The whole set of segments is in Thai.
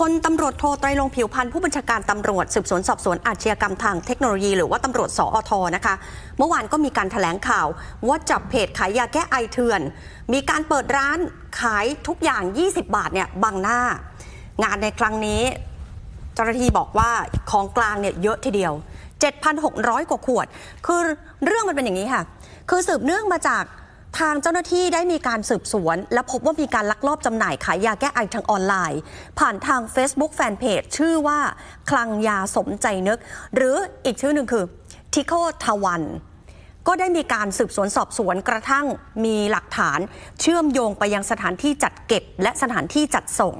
พลตำรวจโทไตรรงผิวพันธ์ผู้บัญชาการตำรวจสืบสวนสอบสวนอาชญากรรมทางเทคโนโลยีหรือว่าตำรวจสอทนะคะ เมื่อวานก็มีการถแถลงข่าว ว่าจับเพจขายยาแก้ไอเถื่อน มีการเปิดร้านขายทุกอย่าง 20 บาทเนี่ยบังหน้า งานในครั้งนี้ เจ้าหน้าที่บอกว่าของกลางเนี่ยเยอะทีเดียว 7,600 กว่าขวด คือเรื่องมันเป็นอย่างนี้ค่ะ คือสืบเนื่องมาจาก ทางเจ้าหน้าที่ได้มีการสืบสวน และพบว่ามีการลักลอบจำหน่ายขายยาแก้ไอทางออนไลน์ ผ่านทาง Facebook Fanpage ชื่อว่า คลังยาสมใจนึก หรืออีกชื่อหนึ่งคือทิโคทวัน ก็ได้มีการสืบสวนสอบสวนกระทั่งมีหลักฐาน เชื่อมโยงไปยังสถานที่จัดเก็บ และสถานที่จัดส่ง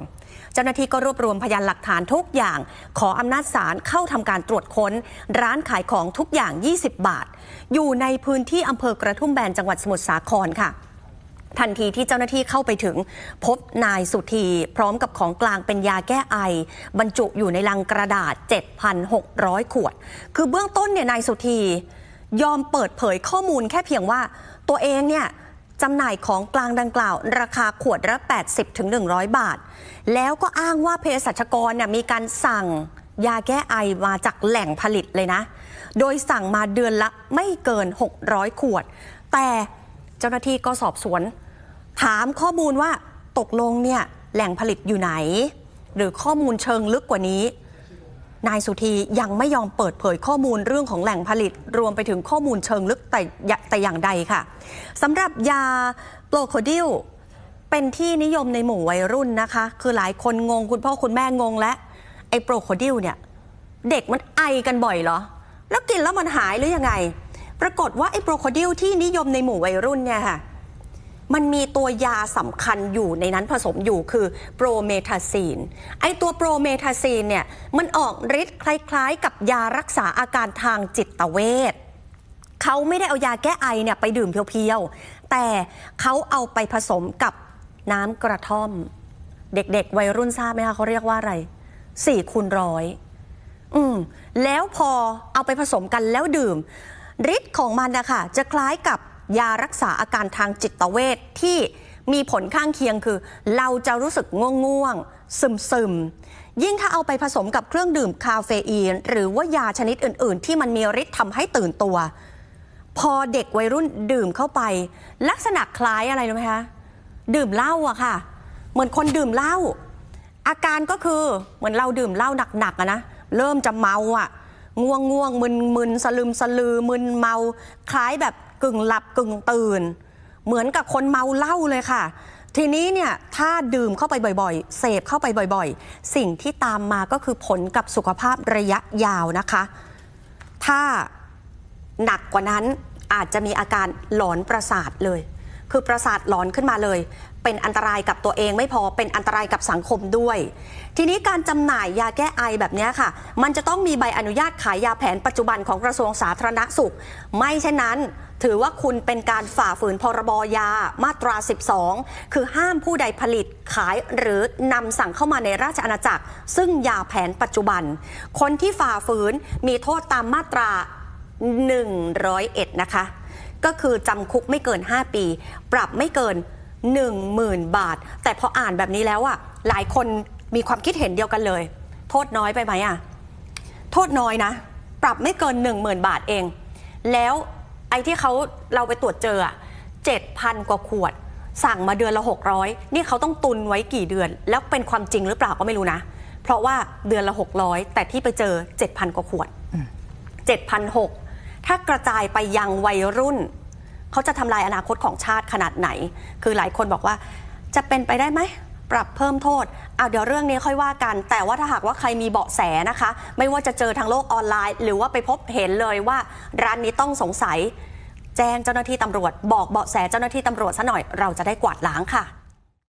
เจ้าหน้าที่ก็รวบรวมพยานหลักฐานทุกอย่าง ขออำนาจศาลเข้าทำการตรวจค้น ร้านขายของทุกอย่าง 20 บาท อยู่ในพื้นที่อำเภอกระทุ่มแบนจังหวัดสมุทรสาครค่ะทันทีที่เจ้าหน้าที่เข้าไปถึง พบนายสุธีพร้อมกับของกลางเป็นยาแก้ไอ บรรจุอยู่ในลังกระดาษ 7,600 ขวด คือเบื้องต้นเนี่ยนายสุธี ยอมเปิดเผยข้อมูลแค่เพียงว่า ตัวเองเนี่ยจำหน่ายของกลางดังกล่าว ราคาขวดละ 80 ถึง 100 บาท แล้วก็อ้างว่าเภสัชกรเนี่ยมีการสั่งยาแก้ไอมาจากแหล่งผลิตเลยนะ โดยสั่งมาเดือนละไม่เกิน 600 ขวด แต่เจ้าหน้าที่ก็สอบสวน ถามข้อมูลว่าตกลงเนี่ยแหล่งผลิตอยู่ไหน หรือข้อมูลเชิงลึกกว่านี้ นายสุธียังไม่ยอมเปิดเผยข้อมูลเรื่องของแหล่งผลิต รวมไปถึงข้อมูลเชิงลึกแต่แต่อย่างใดค่ะสำหรับยาโปรโคดิลเป็นที่นิยมในหมู่วัยรุ่นนะคะ คือหลายคนงงคุณพ่อคุณแม่งงและไอ้โปรโคดิลเนี่ย เด็กมันไอกันบ่อยเหรอ แล้วกินแล้วมันหายหรือยังไง ปรากฏว่าไอ้โปรโคดิลที่นิยมในหมู่วัยรุ่นเนี่ยค่ะ มันมีตัวยาสำคัญอยู่ในนั้นผสมอยู่คือโปรเมทาซีน ไอตัวโปรเมทาซีนเนี่ยมันออกฤทธิ์คล้ายๆ กับยารักษาอาการทางจิตเวชเขาไม่ได้เอายาแก้ไอเนี่ยไปดื่มเพียวๆ แต่เขาเอาไปผสมกับน้ำกระท่อม เด็กๆ วัยรุ่นทราบไหมคะเขาเรียกว่าอะไรสี่คูณร้อยอืมแล้วพอเอาไปผสมกันแล้วดื่มฤทธิ์ของมันนะคะจะคล้ายกับ ยารักษาอาการทางจิตเวชที่มีผลข้างเคียงคือ เราจะรู้สึกง่วงง่วงซึมซึมๆ ยิ่งถ้าเอาไปผสมกับเครื่องดื่มคาเฟอีน หรือว่ายาชนิดอื่น ๆ ที่มันมีฤทธิ์ทำให้ตื่นตัว พอเด็กวัยรุ่นดื่มเข้าไป ลักษณะคล้ายอะไรรู้ไหมคะดื่มเหล้าอะค่ะ เหมือนคนดื่มเหล้าอาการก็คือเหมือนเราดื่มเหล้าหนักๆอะนะเริ่มจะเมาอะง่วงง่วงมึนมึนสลืมสลือมึนเมา คล้ายแบบ กึ่งหลับกึ่งตื่น เหมือนกับคนเมาเหล้าเลยค่ะ ทีนี้เนี่ยถ้าดื่มเข้าไปบ่อยๆ เสพเข้าไปบ่อยๆ สิ่งที่ตามมาก็คือผลกับสุขภาพระยะยาวนะคะ ถ้าหนักกว่านั้นอาจจะมีอาการหลอนประสาทเลย คือประสาทหลอนขึ้นมาเลย เป็นอันตรายกับตัวเองไม่พอเป็นอันตรายกับสังคมด้วย ทีนี้การจำหน่ายยาแก้ไอแบบนี้ค่ะ มันจะต้องมีใบอนุญาตขายยาแผนปัจจุบันของกระทรวงสาธารณสุข ไม่เช่นนั้นถือว่าคุณเป็นการฝ่าฝืนพรบยามาตรา 12 คือห้ามผู้ใดผลิตขายหรือนำสั่งเข้ามาในราชอาณาจักร ซึ่งยาแผนปัจจุบัน คนที่ฝ่าฝืนมีโทษตามมาตรา 101 นะคะ ก็คือจำคุกไม่เกิน 5 ปี ปรับไม่เกิน 10,000 บาท แต่พออ่านแบบนี้แล้วอะหลายคนมีความคิดเห็นเดียวกันเลย โทษน้อยไปไหมอะโทษน้อยนะ ปรับไม่เกิน 10,000 บาทเอง แล้วไอ้ที่เขาเราไปตรวจเจออะ7,000กว่าขวด สั่งมาเดือนละ 600 นี่เขาต้องตุนไว้กี่เดือน แล้วเป็นความจริงหรือเปล่าก็ไม่รู้นะ เพราะว่าเดือนละ 600 แต่ที่ไปเจอ 7,000 กว่าขวด7,600 ถ้ากระจายไปยังวัยรุ่น เขาจะทำลายอนาคตของชาติขนาดไหน คือหลายคนบอกว่าจะเป็นไปได้ไหมปรับเพิ่มโทษเอาเดี๋ยวเรื่องนี้ค่อยว่ากัน แต่ว่าถ้าหากว่าใครมีเบาะแสนะคะ ไม่ว่าจะเจอทางโลกออนไลน์ หรือว่าไปพบเห็นเลยว่า ร้านนี้ต้องสงสัย แจ้งเจ้าหน้าที่ตำรวจ บอกเบาะแสเจ้าหน้าที่ตำรวจซะหน่อยเราจะได้กวาดล้างค่ะ